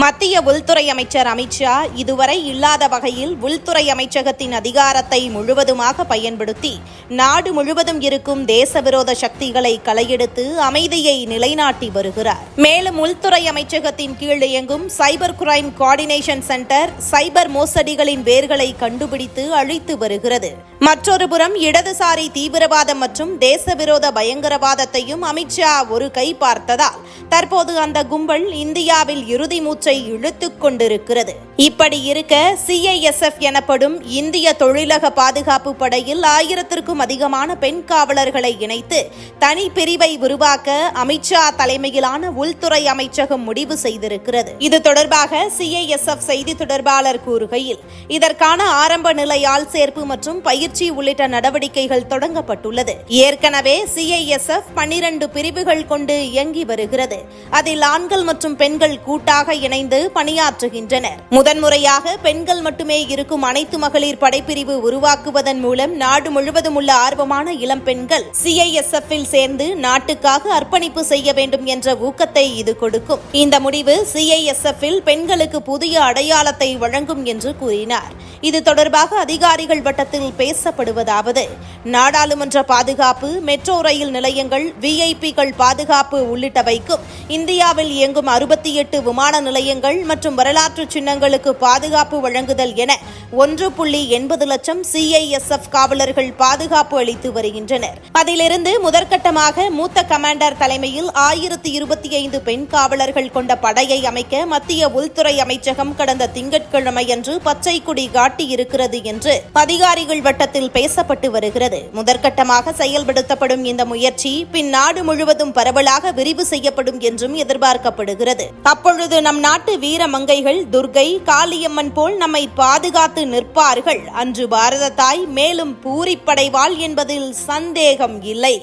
மத்திய உள்துறை அமைச்சர் அமித்ஷா இதுவரை இல்லாத வகையில் உள்துறை அமைச்சகத்தின் அதிகாரத்தை முழுவதுமாக பயன்படுத்தி நாடு முழுவதும் இருக்கும் தேசவிரோத சக்திகளை களையெடுத்து அமைதியை நிலைநாட்டி வருகிறார். மேலும் உள்துறை அமைச்சகத்தின் கீழ் இயங்கும் cyber crime coordination centre cyber மோசடிகளின் வேர்களை கண்டுபிடித்து அழித்து வருகிறது. மற்றொரு புறம் இடதுசாரி தீவிரவாதம் மற்றும் தேசவிரோத பயங்கரவாதத்தையும் அமித்ஷா ஒரு கை பார்த்ததால் தற்போது அந்த கும்பல் இந்தியாவில் இறுதி மூச்சை இழுத்துக் கொண்டிருக்கிறது. இப்படி இருக்க சிஐஎஸ்எஃப் எனப்படும் இந்திய தொழிலக பாதுகாப்பு படையில் ஆயிரத்திற்கும் அதிகமான பெண் காவலர்களை இணைத்து தனி பிரிவை உருவாக்க அமித்ஷா தலைமையிலான உள்துறை அமைச்சகம் முடிவு செய்திருக்கிறது. இது தொடர்பாக சிஐஎஸ்எஃப் செய்தி தொடர்பாளர் கூறுகையில் இதற்கான ஆரம்ப நிலை ஆள் சேர்ப்பு மற்றும் பயிற்சி உள்ளிட்ட நடவடிக்கைகள் தொடங்கப்பட்டுள்ளது. ஏற்கனவே சிஐஎஸ்எஃப் பன்னிரண்டு பிரிவுகள் கொண்டு இயங்கி வருகிறது. அதில் ஆண்கள் மற்றும் பெண்கள் கூட்டாக இணைந்து பணியாற்றுகின்றனர். முதன்முறையாக பெண்கள் மட்டுமே இருக்கும் அனைத்து மகளிர் படைப்பிரிவு உருவாக்குவதன் மூலம் நாடு முழுவதும் உள்ள ஆர்வமான இளம் பெண்கள் சிஐஎஸ்எஃப் இல் சேர்ந்து நாட்டுக்காக அர்ப்பணிப்பு செய்ய வேண்டும் என்ற ஊக்கத்தை இது கொடுக்கும். இந்த முடிவு சிஐஎஸ்எஃப் இல் பெண்களுக்கு புதிய அடையாளத்தை வழங்கும் என்று கூறினார். இது தொடர்பாக அதிகாரிகள் வட்டத்தில் பேச பேசப்படுவதாவது. நாடாளுமன்ற பாதுகாப்பு மெட்ரோ ரயில் நிலையங்கள் விஐபிகள் பாதுகாப்பு உள்ளிட்டவைக்கும் இந்தியாவில் இயங்கும் அறுபத்தி எட்டு விமான நிலையங்கள் மற்றும் வரலாற்று சின்னங்களுக்கு பாதுகாப்பு வழங்குதல் என ஒன்று புள்ளி எண்பது லட்சம் சிஐஎஸ்எஃப் காவலர்கள் பாதுகாப்பு அளித்து வருகின்றனர். அதிலிருந்து முதற்கட்டமாக மூத்த கமாண்டர் தலைமையில் ஆயிரத்தி இருபத்தி ஐந்து பெண் காவலர்கள் கொண்ட படையை அமைக்க மத்திய உள்துறை அமைச்சகம் கடந்த திங்கட்கிழமையன்று பச்சை கொடி காட்டியிருக்கிறது என்று அதிகாரிகள் வட்டத்தில் பேசப்பட்டு வருகிறது. முதற்கட்டமாக செயல்படுத்தப்படும் இந்த முயற்சி பின் நாடு முழுவதும் பரவலாக விரிவு செய்யப்படும் என்றும் எதிர்பார்க்கப்படுகிறது. அப்பொழுது நம் நாட்டு வீர மங்கைகள் துர்கை காளியம்மன் போல் நம்மை பாதுகாத்து நிற்பார்கள். அன்று பாரத தாய் மேலும் பூரிப்படைவாள் என்பதில் சந்தேகம் இல்லை.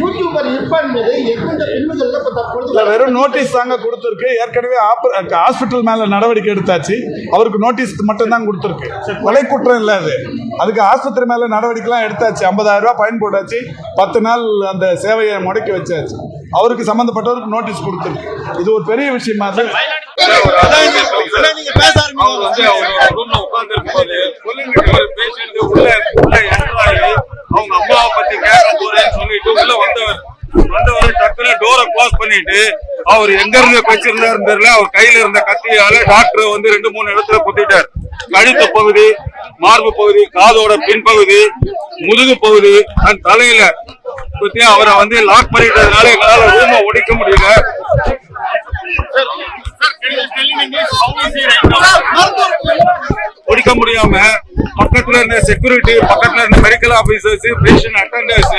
யூடியூபர் இர்ஃபான் மீது எந்தெந்த பிரிவுகளில் இப்போ தற்பொழுது வெறும் நோட்டீஸ் தாங்க கொடுத்துருக்கு. ஏற்கனவே ஹாஸ்பிட்டல் மேல நடவடிக்கை எடுத்தாச்சு. அவருக்கு நோட்டீஸ் மட்டும் தான் கொடுத்துருக்கு. கொலை குற்றம் இல்ல அது. அதுக்கு ஆஸ்பத்திரி மேல நடவடிக்கைலாம் எடுத்தாச்சு. ஐம்பதாயிரம் ரூபாய் பயன் போட்டாச்சு. பத்து நாள் அந்த சேவையை முடக்கி வச்சாச்சு. அவருக்கு சம்பந்தப்பட்டவருக்கு நோட்டீஸ் கொடுத்துருக்கு. இது ஒரு பெரிய விஷயமா அது. நீங்க பேச அவர் வந்து அவங்க ரூம்ல உட்கார்ந்து இருக்கும்போது ஒரு பேஷண்ட் உள்ள உள்ள enter ஆகி அவங்க அம்மாவை பத்தி கேட்க போறேன்னு சொல்லிட்டு உள்ள வந்தவர் வந்தவர் டக்குனு டோரை க்ளோஸ் பண்ணிட்டு அவர் எங்க இருந்து வச்சிருந்தாரு தெரியல அவர் கையில இருந்த கத்தியால டாக்டர் வந்து ரெண்டு மூணு இடத்துல குத்திட்டார். கழுத்து பகுதி மார்பு பகுதி காதோட பின்பகுதி முதுகு பகுதி அந்த தலையில. குத்தி அவரை வந்து லாக் பண்ணிட்டதுனால எங்களால ரூம உடைக்க முடியல. ஒடிக்க முடியாம பக்கத்துல இருந்த செக்யூரிட்டி பக்கத்துல இருந்த மெடிக்கல் ஆபீசர்ஸ் பேஷண்ட் அட்டண்டர்ஸ்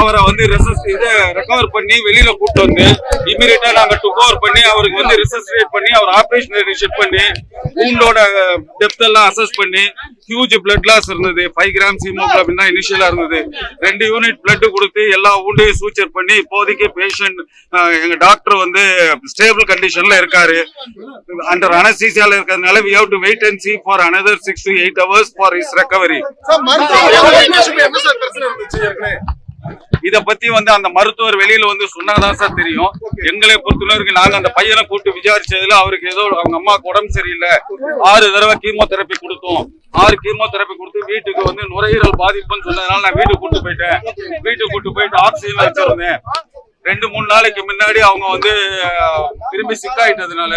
அவரை வந்து ரெசஸ் இதை ரெக்கவர் பண்ணி வெளியில கூப்பிட்டு வந்து இமீடியட்டா நாங்க டுக் ஓவர் பண்ணி அவருக்கு வந்து ரிசஸ்ரேட் பண்ணி அவர் ஆபரேஷன் செக் பண்ணி ஊண்டோட டெப்த் எல்லாம் அசஸ் பண்ணி ஹியூஜ் பிளட் லாஸ் இருந்தது. ஃபைவ் கிராம்ஸ் ஹீமோகுளோபின் தான் இனிஷியலா இருந்தது. ரெண்டு யூனிட் பிளட் கொடுத்து எல்லா ஊண்டையும் சூச்சர் பண்ணி இப்போதைக்கு பேஷண்ட் எங்க டாக்டர் வந்து ஸ்டேபிள் கண்டிஷன்ல இருக்காரு. அண்டர் அனஸ்தீசியால இருக்கிறதுனால we have to wait and see for another six to eight hours for is recovery இத பத்தி வந்து அந்த மருத்துவர் வெளியில வந்து சொன்னாதான் சார் தெரியும். எங்களை பொறுத்தவரைக்கும் நாங்க அந்த பையனை கூப்பிட்டு விசாரிச்சதுல அவருக்கு ஏதோ அவங்க அம்மாவுக்கு உடம்பு சரியில்லை. ஆறு தடவை கீமோதெரப்பி கொடுத்தோம். ஆறு கீமோதெரப்பி கொடுத்து வீட்டுக்கு வந்து நுரையீரல் பாதிப்புன்னு சொன்னதுனால நான் வீட்டுக்கு கூட்டு போயிட்டேன். வீட்டுக்கு கூட்டு போயிட்டு ஆக்சிஜன் வச்சிருந்தேன் ரெண்டு மூணு நாளைக்கு முன்னாடி அவங்க வந்து திரும்பி சிக்காயிட்டதுனால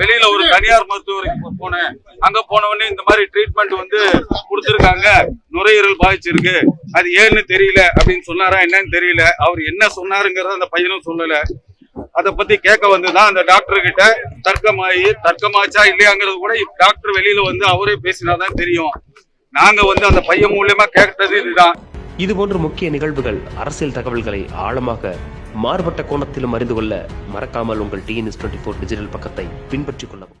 வெளியில ஒரு தனியார் மருத்துவருக்கு போனேன். அங்க போன உடனே இந்த மாதிரி ட்ரீட்மெண்ட் வந்து கொடுத்துருக்காங்க. நுரையீரல் பாதிச்சிருக்கு. அது ஏன்னு தெரியல அப்படின்னு சொன்னாரா என்னன்னு தெரியல. அவர் என்ன சொன்னாருங்கிறத அந்த பையனும் சொல்லல. அதை பத்தி கேட்க வந்துதான் அந்த டாக்டர் கிட்ட தர்க்கமாயி தர்க்கமாச்சா இல்லையாங்கிறது கூட டாக்டர் வெளியில வந்து அவரே பேசினாதான் தெரியும். நாங்க வந்து அந்த பையன் மூலியமா கேட்டது இதுதான். இது போன்ற முக்கிய நிகழ்வுகள் அரசியல் தகவல்களை ஆழமாக மாறுபட்ட கோணத்திலும் அறிந்து கொள்ள மறக்காமல் உங்கள் டிஎன்எஸ் டுவெண்ட்டி ஃபோர் டிஜிட்டல் பக்கத்தை பின்பற்றிக் கொள்ளவும்.